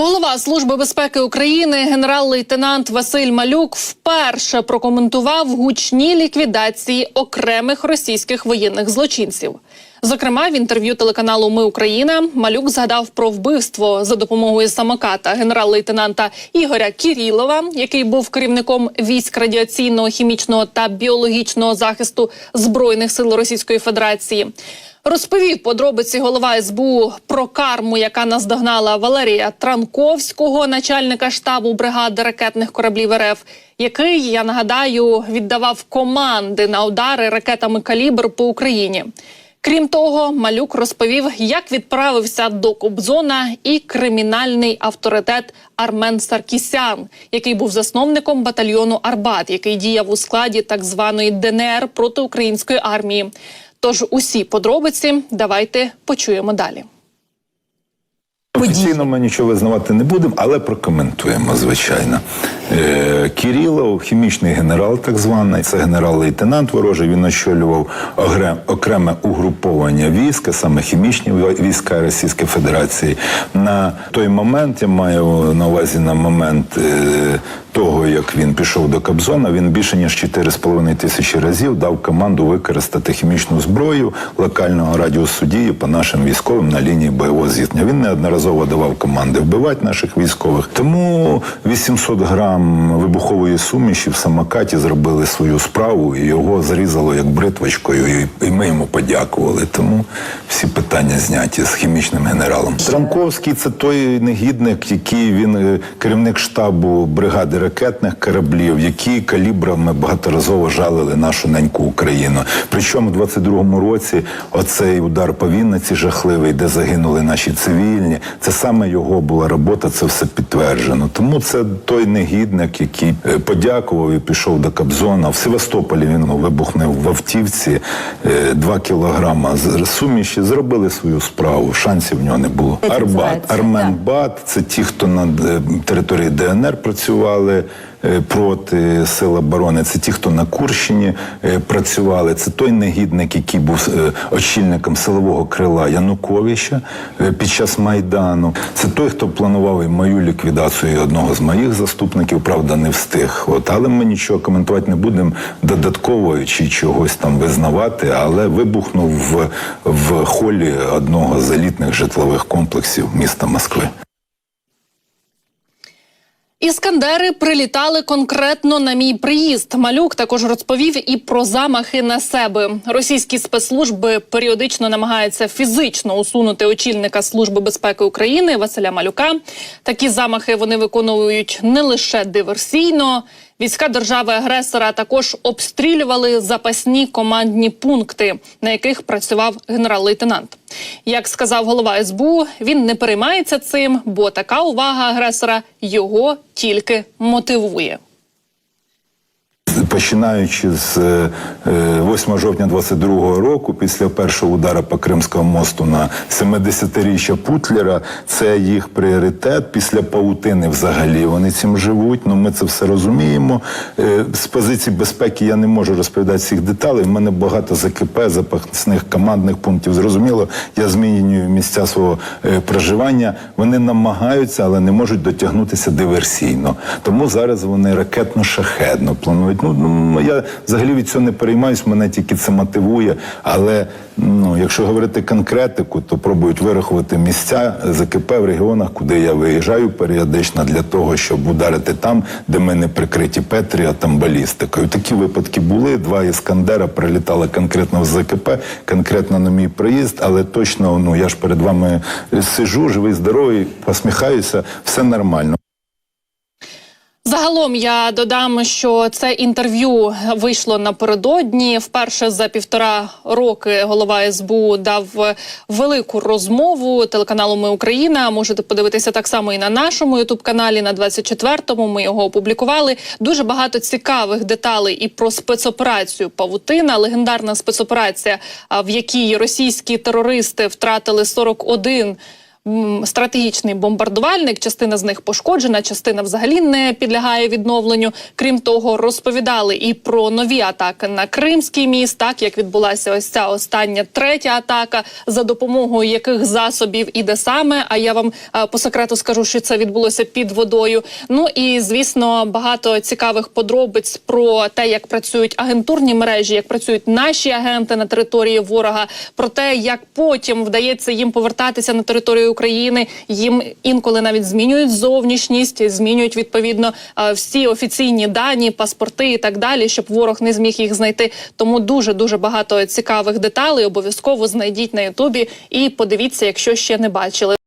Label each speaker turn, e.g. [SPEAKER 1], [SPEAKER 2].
[SPEAKER 1] Голова служби безпеки України генерал-лейтенант Василь Малюк вперше прокоментував гучні ліквідації окремих російських воєнних злочинців. Зокрема, в інтерв'ю телеканалу Ми Україна Малюк згадав про вбивство за допомогою самоката генерал-лейтенанта Ігоря Кірілова, який був керівником військ радіаційного, хімічного та біологічного захисту збройних сил Російської Федерації. Розповів подробиці голова СБУ про карму, яка наздогнала Валерія Транковського, начальника штабу бригади ракетних кораблів РФ, який я нагадаю віддавав команди на удари ракетами калібр по Україні. Крім того, малюк розповів, як відправився до Кобзона і кримінальний авторитет Армен Саркісян, який був засновником батальйону Арбат, який діяв у складі так званої ДНР проти української армії. Тож усі подробиці давайте почуємо далі.
[SPEAKER 2] Офіційно ми нічого визнавати не будемо, але прокоментуємо, звичайно. Е, Кірілов, хімічний генерал, так званий, це генерал-лейтенант ворожий. Він очолював окреме угруповання війська, саме хімічні війська Російської Федерації. На той момент я маю на увазі на момент е, того, як він пішов до Кобзона, він більше ніж 4,5 тисячі разів дав команду використати хімічну зброю локального радіусу дії по нашим військовим на лінії бойового зіткнення. Він неодноразово давав команди вбивати наших військових. Тому 800 грам вибухової суміші в самокаті зробили свою справу, і його зрізало як бритвочкою, і, ми йому подякували. Тому всі питання зняті з хімічним генералом. Транковський це той негідник, який він е, керівник штабу бригади ракетних кораблів, які калібрами багаторазово жалили нашу неньку Україну. Причому в 22-му році оцей удар по Вінниці жахливий, де загинули наші цивільні. Це саме його була робота, це все підтверджено. Тому це той негідник, який е, подякував і пішов до Кобзона. В Севастополі він вибухнув в автівці е, 2 кілограма суміші. Зробили свою справу. Шансів в нього не було. Арбат, Армен. Бат, це ті, хто на е, території ДНР працювали е, проти сил оборони. Це ті, хто на Курщині е, працювали. Це той негідник, який був е, очільником силового крила Януковича під час майдану. Це той, хто планував і мою ліквідацію одного з моїх заступників. Правда, не встиг. От але ми нічого коментувати не будемо додатково чи чогось там визнавати. Але вибухнув в, в холі одного з елітних житлових комплексів міста Москви.
[SPEAKER 1] Іскандери прилітали конкретно на мій приїзд. Малюк також розповів і про замахи на себе. Російські спецслужби періодично намагаються фізично усунути очільника служби безпеки України Василя Малюка. Такі замахи вони виконують не лише диверсійно. Війська держави-агресора також обстрілювали запасні командні пункти, на яких працював генерал-лейтенант. Як сказав голова СБУ, він не переймається цим, бо така увага агресора його тільки мотивує.
[SPEAKER 2] Починаючи з е, е, 8 жовтня 22 року, після першого удару по Кримському мосту на 70-річчя Путлера, це їх пріоритет. Після паутини взагалі вони цим живуть. Ну ми це все розуміємо. Е, З позиції безпеки я не можу розповідати всіх деталей. У мене багато ЗКП, запасних командних пунктів. Зрозуміло, я змінюю місця свого е, проживання. Вони намагаються, але не можуть дотягнутися диверсійно. Тому зараз вони ракетно-шахедно планують. Ну, ну я взагалі від цього не переймаюсь, мене тільки це мотивує. Але ну, якщо говорити конкретику, то пробують вирахувати місця ЗКП в регіонах, куди я виїжджаю періодично для того, щоб ударити там, де ми не прикриті Петріотом, балістикою. Такі випадки були. Два іскандера прилітали конкретно в ЗКП, конкретно на мій приїзд, але точно ну я ж перед вами сижу, живий, здоровий, посміхаюся, все нормально.
[SPEAKER 1] Загалом я додам, що це інтерв'ю вийшло напередодні. Вперше за півтора роки голова СБУ дав велику розмову телеканалу Ми Україна. Можете подивитися так само і на нашому ютуб каналі на 24-му. Ми його опублікували. Дуже багато цікавих деталей і про спецоперацію Павутина, легендарна спецоперація, в якій російські терористи втратили 41 м, стратегічний бомбардувальник. Частина з них пошкоджена, частина взагалі не підлягає відновленню. Крім того, розповідали і про нові атаки на Кримський міст, так як відбулася ось ця остання третя атака, за допомогою яких засобів і де саме. А я вам е, по секрету скажу, що це відбулося під водою. Ну і звісно, багато цікавих подробиць про те, як працюють агентурні мережі, як працюють наші агенти на території ворога, про те, як потім вдається їм повертатися на територію України. Їм інколи навіть змінюють зовнішність, змінюють відповідно е, всі офіційні дані, паспорти і так далі, щоб ворог не зміг їх знайти. Тому дуже дуже багато цікавих деталей. Обов'язково знайдіть на Ютубі і подивіться, якщо ще не бачили.